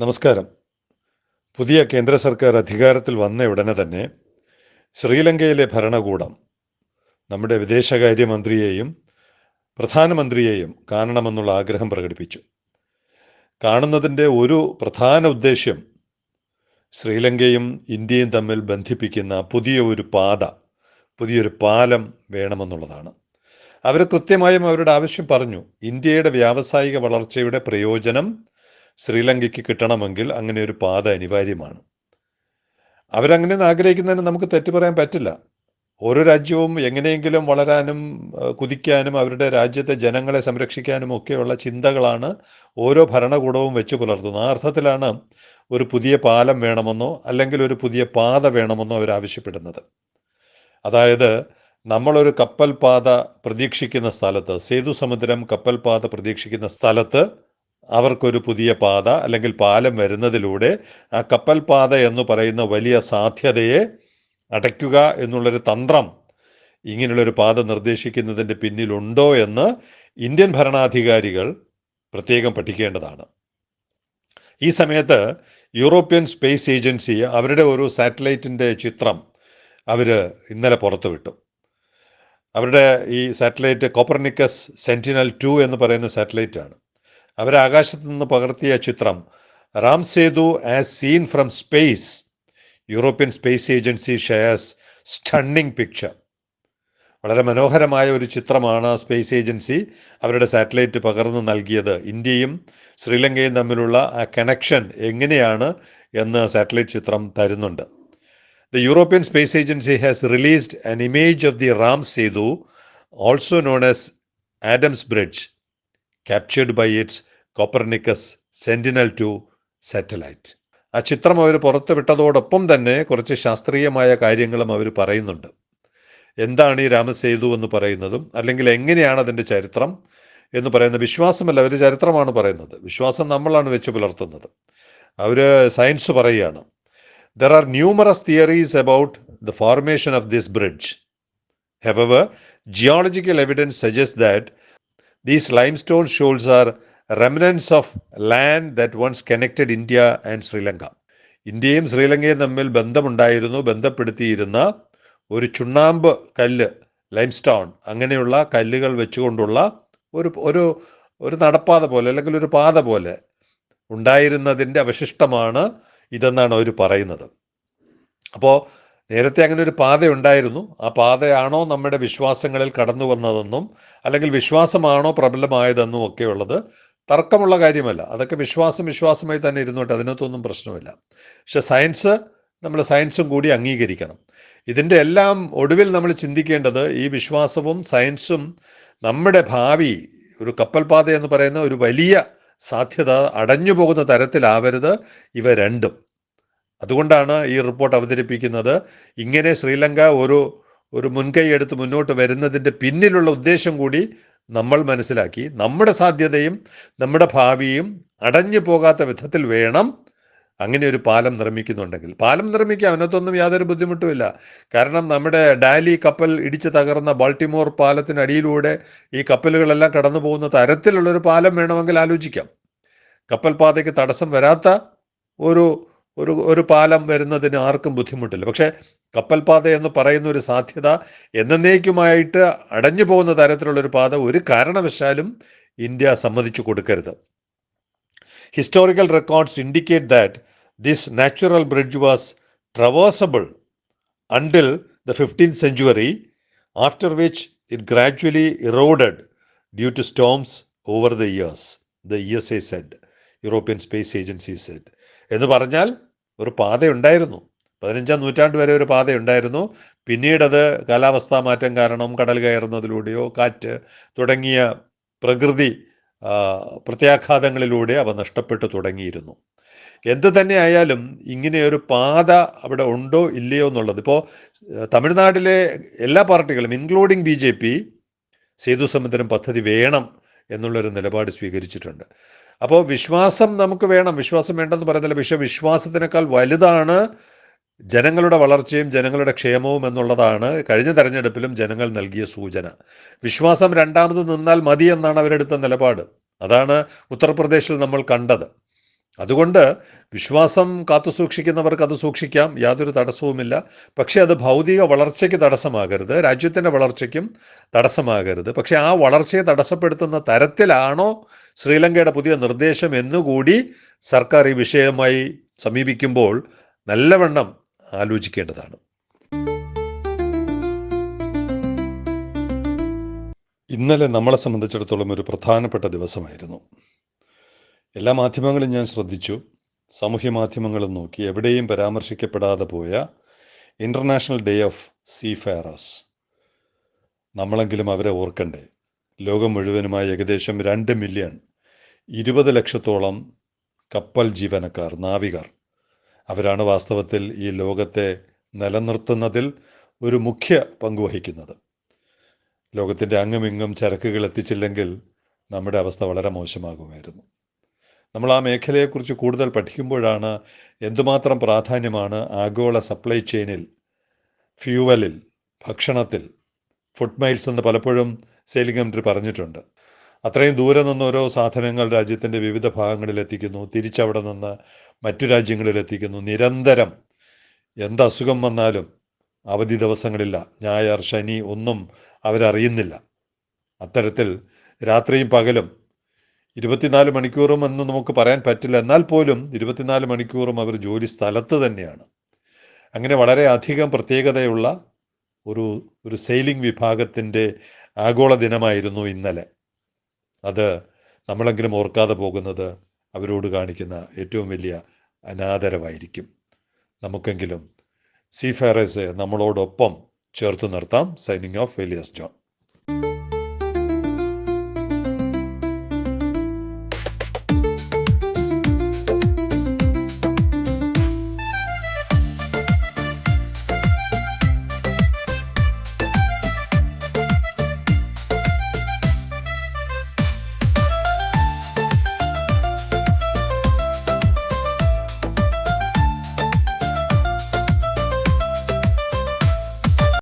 നമസ്കാരം. പുതിയ കേന്ദ്ര സർക്കാർ അധികാരത്തിൽ വന്ന ഉടനെ തന്നെ ശ്രീലങ്കയിലെ ഭരണകൂടം നമ്മുടെ വിദേശകാര്യമന്ത്രിയെയും പ്രധാനമന്ത്രിയെയും കാണണമെന്നുള്ള ആഗ്രഹം പ്രകടിപ്പിച്ചു. കാണുന്നതിന്റെ ഒരു പ്രധാന ഉദ്ദേശ്യം ശ്രീലങ്കയും ഇന്ത്യയും തമ്മിൽ ബന്ധിപ്പിക്കുന്ന പുതിയ ഒരു പാത പുതിയൊരു പാലം വേണമെന്നുള്ളതാണ്. അവർ കൃത്യമായും അവരുടെ ആവശ്യം പറഞ്ഞു. ഇന്ത്യയുടെ വ്യാവസായിക വളർച്ചയുടെ പ്രയോജനം ശ്രീലങ്കയ്ക്ക് കിട്ടണമെങ്കിൽ അങ്ങനെ ഒരു പാത അനിവാര്യമാണ്. അവരങ്ങനെ ആഗ്രഹിക്കുന്നതിന് നമുക്ക് തെറ്റ് പറയാൻ പറ്റില്ല. ഓരോ രാജ്യവും എങ്ങനെയെങ്കിലും വളരാനും കുതിക്കാനും അവരുടെ രാജ്യത്തെ ജനങ്ങളെ സംരക്ഷിക്കാനും ഒക്കെയുള്ള ചിന്തകളാണ് ഓരോ ഭരണകൂടവും വെച്ച് പുലർത്തുന്നത്. ആ അർത്ഥത്തിലാണ് ഒരു പുതിയ പാലം വേണമെന്നോ അല്ലെങ്കിൽ ഒരു പുതിയ പാത വേണമെന്നോ അവർ ആവശ്യപ്പെടുന്നത്. അതായത് നമ്മളൊരു കപ്പൽ പാത പ്രതീക്ഷിക്കുന്ന സ്ഥലത്ത് സേതു സമുദ്രം കപ്പൽ പാത പ്രതീക്ഷിക്കുന്ന സ്ഥലത്ത് അവർക്കൊരു പുതിയ പാത അല്ലെങ്കിൽ പാലം വരുന്നതിലൂടെ ആ കപ്പൽ പാത എന്ന് പറയുന്ന വലിയ സാധ്യതയെ അടയ്ക്കുക എന്നുള്ളൊരു തന്ത്രം ഇങ്ങനെയുള്ളൊരു പാത നിർദ്ദേശിക്കുന്നതിന്റെ പിന്നിലുണ്ടോ എന്ന് ഇന്ത്യൻ ഭരണാധികാരികൾ പ്രത്യേകം പഠിക്കേണ്ടതാണ്. ഈ സമയത്ത് യൂറോപ്യൻ സ്പേസ് ഏജൻസി അവരുടെ ഒരു സാറ്റലൈറ്റിന്റെ ചിത്രം അവർ ഇന്നലെ പുറത്തുവിട്ടു. അവരുടെ ഈ സാറ്റലൈറ്റ് കോപ്പർനിക്കസ് സെന്റിനൽ ടു എന്ന് പറയുന്ന സാറ്റലൈറ്റാണ്. അവർ ആകാശത്ത് നിന്ന് പകർത്തിയ ചിത്രം. Ram Setu as seen from space European Space Agency shares stunning picture വളരെ മനോഹരമായ ഒരു ചിത്രമാണ് സ്പേസ് ഏജൻസി അവരുടെ സാറ്റലൈറ്റ് പകർന്നു നൽകിയത്. ഇന്ത്യയും ശ്രീലങ്കയും തമ്മിലുള്ള ആ കണക്ഷൻ എങ്ങനെയാണ് എന്ന് സാറ്റലൈറ്റ് ചിത്രം തരുന്നുണ്ട്. The European Space Agency has released an image of the Ram Setu also known as Adam's Bridge captured by its Copernicus Sentinel-2 satellite. ആ ചിത്രം അവർ പുറത്തുവിട്ടതോടൊപ്പം തന്നെ കുറച്ച് ശാസ്ത്രീയമായ കാര്യങ്ങളും അവർ പറയുന്നുണ്ട് എന്താണ് ഈ രാമസേതു എന്ന് പറയുന്നതും അല്ലെങ്കിൽ എങ്ങനെയാണ് അതിന്റെ ചരിത്രം എന്ന് പറയുന്ന വിശ്വാസമല്ല അവർ ചരിത്രമാണ് പറയുന്നത് വിശ്വാസം നമ്മളാണ് വെച്ച് പുലർത്തുന്നത് അവർ സയൻസ് പറയുകയാണ് There are numerous theories about the formation of this bridge. However, geological evidence suggest that these limestone shawls remnants of of land once once connected India and Sri Lanka ഇന്ത്യയും ശ്രീലങ്കയും തമ്മിൽ ബന്ധമുണ്ടായിരുന്നു ബന്ധപ്പെടുത്തിയിരുന്ന ഒരു ചുണ്ണാമ്പ് കല്ല് ലൈംസ്റ്റോൺ. അങ്ങനെയുള്ള കല്ലുകൾ വെച്ചുകൊണ്ടുള്ള ഒരു ഒരു ഒരു നടപ്പാത പോലെ അല്ലെങ്കിൽ ഒരു പാത പോലെ ഉണ്ടായിരുന്നതിന്റെ അവശിഷ്ടമാണ് ഇതെന്നാണ് അവർ പറയുന്നത്. അപ്പോൾ നേരത്തെ അങ്ങനെ ഒരു പാത ഉണ്ടായിരുന്നു. ആ പാതയാണോ നമ്മുടെ വിശ്വാസങ്ങളിൽ കടന്നു വന്നതെന്നും അല്ലെങ്കിൽ വിശ്വാസമാണോ പ്രബലമായതെന്നും ഒക്കെ ഉള്ളത് തർക്കമുള്ള കാര്യമല്ല. അതൊക്കെ വിശ്വാസം വിശ്വാസമായി തന്നെ ഇരുന്നോട്ടെ. അതിനകത്തൊന്നും പ്രശ്നമില്ല. പക്ഷെ സയൻസ് നമ്മൾ സയൻസും കൂടി അംഗീകരിക്കണം. ഇതിന്റെ എല്ലാം ഒടുവിൽ നമ്മൾ ചിന്തിക്കേണ്ടത് ഈ വിശ്വാസവും സയൻസും നമ്മുടെ ഭാവി ഒരു കപ്പൽപാത എന്ന് പറയുന്ന ഒരു വലിയ സാധ്യത അടഞ്ഞു പോകുന്ന തരത്തിലാവരുത് ഇവ രണ്ടും. അതുകൊണ്ടാണ് ഈ റിപ്പോർട്ട് അവതരിപ്പിക്കുന്നത്. ഇങ്ങനെ ശ്രീലങ്ക ഒരു ഒരു മുൻകൈ എടുത്ത് മുന്നോട്ട് വരുന്നതിന്റെ പിന്നിലുള്ള ഉദ്ദേശം കൂടി നമ്മൾ മനസ്സിലാക്കി നമ്മുടെ സാധ്യതയും നമ്മുടെ ഭാവിയും അടഞ്ഞു പോകാത്ത വിധത്തിൽ വേണം അങ്ങനെ ഒരു പാലം നിർമ്മിക്കുന്നുണ്ടെങ്കിൽ. പാലം നിർമ്മിക്കാം അതിനകത്തൊന്നും യാതൊരു ബുദ്ധിമുട്ടുമില്ല കാരണം നമ്മുടെ ഡാലി കപ്പൽ ഇടിച്ച് തകർന്ന ബാൾട്ടിമോർ പാലത്തിനടിയിലൂടെ ഈ കപ്പലുകളെല്ലാം കടന്നു പോകുന്ന തരത്തിലുള്ളൊരു പാലം വേണമെങ്കിൽ ആലോചിക്കാം. കപ്പൽ പാതയ്ക്ക് തടസ്സം വരാത്ത ഒരു ഒരു ഒരു പാലം വരുന്നതിന് ആർക്കും ബുദ്ധിമുട്ടില്ല. പക്ഷേ കപ്പൽ പാത എന്ന് പറയുന്ന ഒരു സാധ്യത എന്നേക്കുമായിട്ട് അടഞ്ഞു പോകുന്ന തരത്തിലുള്ള ഒരു പാത ഒരു കാരണവശാലും ഇന്ത്യ സമ്മതിച്ചു കൊടുക്കരുത്. Historical records indicate that this natural bridge was traversable until the fifteen century after which it gradually eroded due to storms over the years the E S A said European Space Agency said എന്ന് പറഞ്ഞാൽ ഒരു പാതയുണ്ടായിരുന്നു. പതിനഞ്ചാം നൂറ്റാണ്ട് വരെ ഒരു പാതയുണ്ടായിരുന്നു. പിന്നീടത് കാലാവസ്ഥാ മാറ്റം കാരണം കടൽ കയറുന്നതിലൂടെയോ കാറ്റ് തുടങ്ങിയ പ്രകൃതി പ്രത്യാഘാതങ്ങളിലൂടെ അവ നഷ്ടപ്പെട്ടു തുടങ്ങിയിരുന്നു. എന്ത് തന്നെ ആയാലും ഇങ്ങനെയൊരു പാത അവിടെ ഉണ്ടോ ഇല്ലയോ എന്നുള്ളത് ഇപ്പോൾ തമിഴ്നാട്ടിലെ എല്ലാ പാർട്ടികളും including B J P Sethusamudram പദ്ധതി വേണം എന്നുള്ളൊരു നിലപാട് സ്വീകരിച്ചിട്ടുണ്ട്. അപ്പോൾ വിശ്വാസം നമുക്ക് വേണം. വിശ്വാസം വേണ്ടെന്ന് പറയുന്നില്ല പക്ഷേ വിശ്വാസത്തിനേക്കാൾ വലുതാണ് ജനങ്ങളുടെ വളർച്ചയും ജനങ്ങളുടെ ക്ഷേമവും എന്നുള്ളതാണ് കഴിഞ്ഞ തെരഞ്ഞെടുപ്പിലും ജനങ്ങൾ നൽകിയ സൂചന. വിശ്വാസം രണ്ടാമത് നിന്നാൽ മതി എന്നാണ് അവരെടുത്ത നിലപാട്. അതാണ് ഉത്തർപ്രദേശിൽ നമ്മൾ കണ്ടത്. അതുകൊണ്ട് വിശ്വാസം കാത്തു സൂക്ഷിക്കുന്നവർക്ക് അത് സൂക്ഷിക്കാം യാതൊരു തടസ്സവുമില്ല. പക്ഷേ അത് ഭൗതിക വളർച്ചയ്ക്ക് തടസ്സമാകരുത് രാജ്യത്തിന്റെ വളർച്ചയ്ക്കും തടസ്സമാകരുത്. പക്ഷേ ആ വളർച്ചയെ തടസ്സപ്പെടുത്തുന്ന തരത്തിലാണോ ശ്രീലങ്കയുടെ പുതിയ നിർദ്ദേശം എന്നുകൂടി സർക്കാർ ഈ വിഷയമായി സമീപിക്കുമ്പോൾ നല്ലവണ്ണം ആലോചിക്കേണ്ടതാണ്. ഇന്നലെ നമ്മളെ സംബന്ധിച്ചിടത്തോളം ഒരു പ്രധാനപ്പെട്ട ദിവസമായിരുന്നു. എല്ലാ മാധ്യമങ്ങളും ഞാൻ ശ്രദ്ധിച്ചു. സാമൂഹ്യ മാധ്യമങ്ങളും നോക്കി എവിടെയും പരാമർശിക്കപ്പെടാതെ പോയ ഇന്റർനാഷണൽ ഡേ ഓഫ് സീ ഫയറേഴ്സ് നമ്മളെങ്കിലും അവരെ ഓർക്കണ്ടേ? ലോകം മുഴുവനുമായി ഏകദേശം രണ്ട് മില്യൺ ഇരുപത് ലക്ഷത്തോളം കപ്പൽ ജീവനക്കാർ നാവികർ. അവരാണ് വാസ്തവത്തിൽ ഈ ലോകത്തെ നിലനിർത്തുന്നതിൽ ഒരു മുഖ്യ പങ്കുവഹിക്കുന്നത് ലോകത്തിന്റെ അങ്ങുമിങ്ങും ചരക്കുകൾ എത്തിച്ചില്ലെങ്കിൽ നമ്മുടെ അവസ്ഥ വളരെ മോശമാകുമായിരുന്നു. നമ്മൾ ആ മേഖലയെക്കുറിച്ച് കൂടുതൽ പഠിക്കുമ്പോഴാണ് എന്തുമാത്രം പ്രാധാന്യമാണ് ആഗോള സപ്ലൈ ചെയിനിൽ ഫ്യൂവലിൽ ഭക്ഷണത്തിൽ ഫുഡ് മൈൽസ് എന്ന് പലപ്പോഴും കമൻട്രി പറഞ്ഞിട്ടുണ്ട്. അത്രയും ദൂരെ നിന്ന് ഓരോ സാധനങ്ങൾ രാജ്യത്തിന്റെ വിവിധ ഭാഗങ്ങളിൽ എത്തിക്കുന്നു തിരിച്ചവിടെ നിന്ന് മറ്റു രാജ്യങ്ങളിൽ എത്തിക്കുന്നു. നിരന്തരം എന്ത് അസുഖം വന്നാലും അവധി ദിവസങ്ങളില്ല. ഞായർ ശനി ഒന്നും അവരറിയുന്നില്ല. അത്തരത്തിൽ രാത്രിയും പകലും ഇരുപത്തിനാല് മണിക്കൂറും എന്ന് നമുക്ക് പറയാൻ പറ്റില്ല. എന്നാൽ പോലും ഇരുപത്തിനാല് മണിക്കൂറും അവർ ജോലി സ്ഥലത്ത് തന്നെയാണ്. അങ്ങനെ വളരെ അധികം പ്രത്യേകതയുള്ള ഒരു ഒരു സെയിലിംഗ് വിഭാഗത്തിന്റെ ആഗോള ദിനമായിരുന്നു ഇന്നലെ. അത് നമ്മളെങ്കിലും ഓർക്കാതെ പോകുന്നത് അവരോട് കാണിക്കുന്ന ഏറ്റവും വലിയ അനാദരവായിരിക്കും. നമുക്കെങ്കിലും സീഫയറേഴ്സ് നമ്മളോടൊപ്പം ചേർത്ത് നിർത്താം. സൈനിങ് ഓഫ് വെലിയസ് ജോൺ.